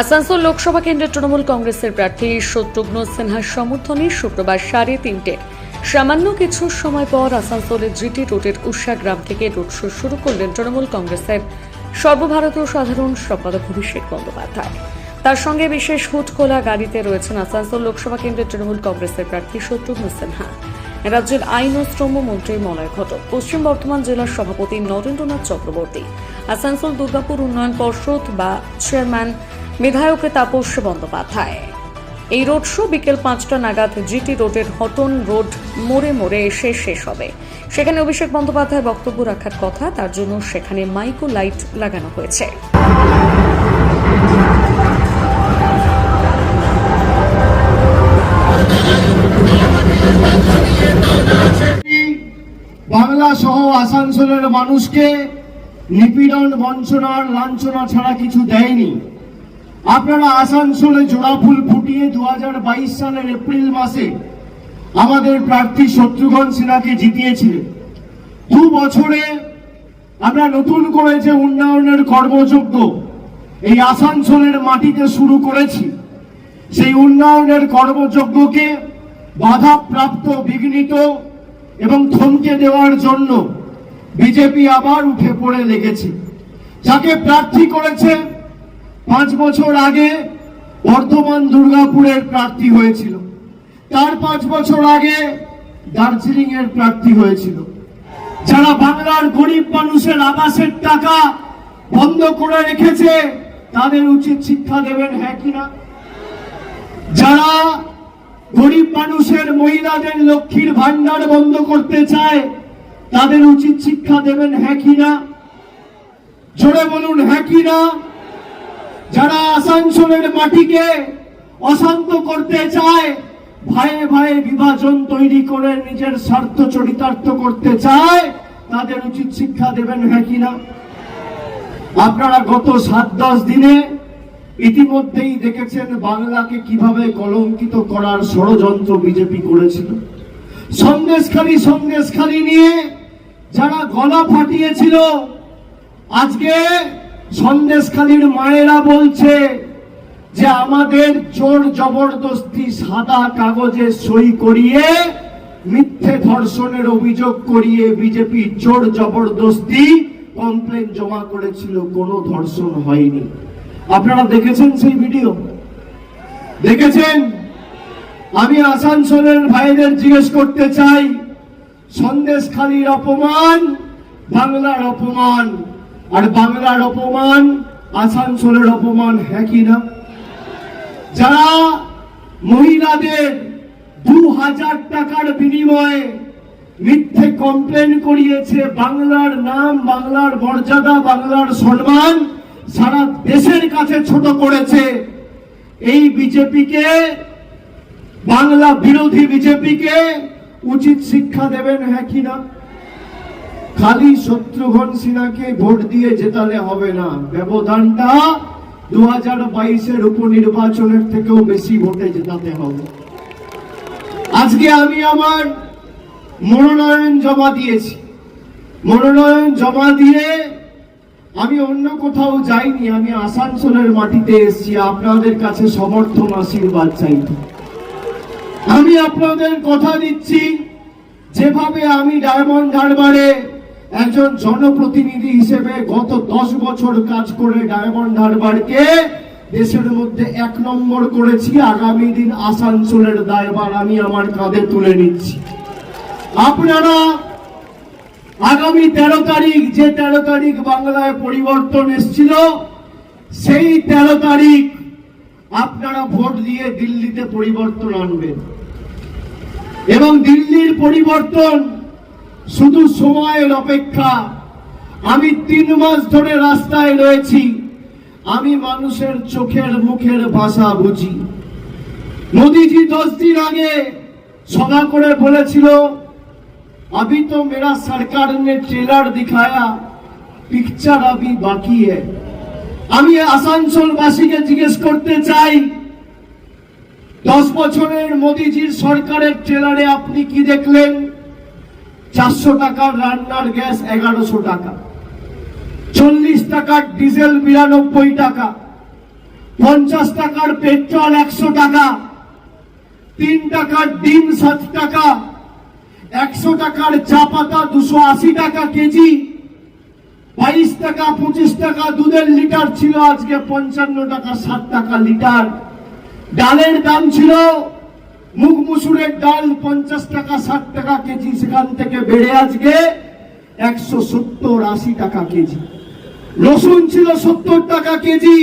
আসানসোল লোকসভা কেন্দ্রের তৃণমূল কংগ্রেসের প্রার্থী শত্রুঘ্ন সিনহার সমর্থনে শুক্রবার সাড়ে তিনটে। সামান্য কিছু সময় পর আসানসোলের জিটি রোডের উষা গ্রাম থেকে রোড শো শুরু করলেন তৃণমূল কংগ্রেসের সর্বভারতীয় সাধারণ সম্পাদক অভিষেক বন্দ্যোপাধ্যায়। তার সঙ্গে বিশেষ হুটখোলা গাড়িতে রয়েছেন আসানসোল লোকসভা কেন্দ্রের তৃণমূল কংগ্রেসের প্রার্থী শত্রুঘ্ন সিনহা। রাজ্যের আইন ও শ্রম মন্ত্রী মলয় ঘটক, পশ্চিম বর্ধমান জেলার সভাপতি নরেন্দ্রনাথ চক্রবর্তী, আসানসোল দুর্গাপুর উন্নয়ন পর্ষদ বা চেয়ারম্যান বিধায়ক তাপস বন্দ্যোপাধ্যায়। এই রোড শো বিকেল পাঁচটা নাগাদ জিটি রোডের হটন রোড মোড়ে মোড়ে এসে শেষ হবে। সেখানে অভিষেক বন্দ্যোপাধ্যায় বক্তব্য রাখার কথা, তার জন্য সেখানে মাইকো লাইট লাগানো হয়েছে। বাংলা সহ আসানসোলের মানুষকে নিপীড়ন, বঞ্চনার লাঞ্ছনা ছাড়া কিছু দেয়নি। আপনারা আসানসোলে জোড়া ফুল ফুটিয়ে দু হাজার বাইশ সালের এপ্রিল মাসে আমাদের প্রার্থী শত্রুঘ্ন সিনহাকে জিতিয়েছিলেন। দু বছরে আমরা নতুন করে যে উন্নয়নের কর্মযজ্ঞ এই আসানসোলের মাটিতে শুরু করেছি, সেই উন্নয়নের কর্মযজ্ঞকে বাধাপ্রাপ্ত, বিঘ্নিত এবং থমকে দেওয়ার জন্য বিজেপি আবার উঠে পড়ে লেগেছে। যাকে প্রার্থী করেছে পাঁচ বছর আগে বর্ধমান দুর্গাপুরের প্রার্থী হয়েছিল। তার পাঁচ বছর আগে দার্জিলিং এর প্রার্থী হয়েছিল। যারা বাংলার গরিব মানুষের আবাসের টাকা বন্ধ করে রেখেছে, তাদের উচিত শিক্ষা দেবেন হ্যাঁ কিনা যারা গরিব মানুষের মহিলাদের লক্ষ্মীর ভান্ডার বন্ধ করতে চায়, তাদের উচিত শিক্ষা দেবেন হ্যাঁ কিনা জোরে বলুন হ্যাঁ কিনা যারা আসানসোলের মাটিকে অশান্ত করতে চায় ভাইয়ে ভাইয়ে বিভাজন তৈরি করে নিজের স্বার্থ চরিতার্থ করতে চায়, তাদের উচিত শিক্ষা দেবেন হ্যাঁ কিনা আপনারা গত সাত দশ দিনে ইতিমধ্যেই দেখেছেন বাংলাকে কীভাবে কলঙ্কিত করার ষড়যন্ত্র বিজেপি করেছিল। সন্দেশখালী সন্দেশখালী নিয়ে যারা গলা ফাটিয়েছিল, আজকে সন্দেশখালীর মায়েরা বলছে যে আমাদের জোর জবরদস্তি সাদা কাগজে সই করিয়ে, মিথ্যে ধর্ষণের অভিযোগ করিয়ে বিজেপি জোর জবরদস্তি কমপ্লেন জমা করেছিল, কোনো ধর্ষণ হয়নি। আপনারা দেখেছেন সেই ভিডিও দেখেছেন? আমি আসানসোলের ভাইদের জিজ্ঞেস করতে চাই, সন্দেশখালীর অপমান, বাংলার অপমান। আর বাংলার অপমান, আসানসোলের অপমান হ্যাঁ কি না? যারা মহিলাদের দু হাজার টাকার বিনিময়ে মিথ্যে কমপ্লেন করিয়েছে, বাংলার নাম, বাংলার মর্যাদা, বাংলার সম্মান সারা দেশের কাছে ছোট করেছে। এই বিজেপিকে, বাংলা বিরোধী বিজেপিকে উচিত শিক্ষা দেবেন হ্যাঁ কিনা খালি শত্রুঘ্ন সিনহাকে ভোট দিয়ে জেতালে হবে না। ব্যবধানটা দু হাজার বাইশের উপনির্বাচনের থেকেও বেশি ভোটে জেতাতে হবে। আজকে আমি আমার মনোনয়ন জমা দিয়েছি। মনোনয়ন জমা দিয়ে আমি অন্য কোথাও যাইনি, আমি আসানসোলের মাটিতে এসেছি। আপনাদের কাছে সমর্থন, আশীর্বাদ চাইতে আমি আপনাদের কথা দিচ্ছি, যেভাবে আমি ডায়মন্ড হারবারে একজন জনপ্রতিনিধি হিসেবে গত দশ বছর কাজ করে ডায়মন্ড হারবারকে দেশের মধ্যে এক নম্বর করেছি। আগামী দিন আসানসোলের দায়বার আমি আমার কাঁধে তুলে নিচ্ছি। আপনারা আগামী তেরো তারিখ, যে তেরো তারিখ বাংলায় পরিবর্তন এসেছিল, সেই তেরো তারিখ আপনারা ভোট দিয়ে দিল্লিতে পরিবর্তন আনবেন। এবং দিল্লির পরিবর্তন শুধু সময়ের অপেক্ষা আমি তিন মাস ধরে রাস্তায় রয়েছি আমি মানুষের চোখের মুখের ভাষা বুঝি মোদিজি দশ দিন আগে সভা করে বলেছিল अभी तो मेरा सरकार ने ट्रेलर दिखाया पिक्चर अभी बाकी है আমি আসানসোলবাসীকে জিজ্ঞেস করতে চাই দশ বছরের মোদিজির সরকারের ট্রেলারে আপনি কি দেখলেন চারশো টাকার রান্নার গ্যাস এগারোশো টাকা। চল্লিশ টাকার ডিজেল বিরানব্বই টাকা। পঞ্চাশ টাকার পেট্রোল একশো টাকা। তিন টাকার ডিম সাত টাকা। একশো টাকার চা পাতা দুশো আশি টাকা কেজি। বাইশ টাকা, পঁচিশ টাকা দুধের লিটার ছিল আজকে পঞ্চান্ন টাকা, ষাট টাকা লিটার। ডালের দাম ছিল মুগ মুসুরের ডাল পঞ্চাশ টাকা, ষাট টাকা কেজি, সেখান থেকে বেড়ে আজকে একশো সত্তর আশি টাকা কেজি। রসুন ছিল সত্তর টাকা কেজি।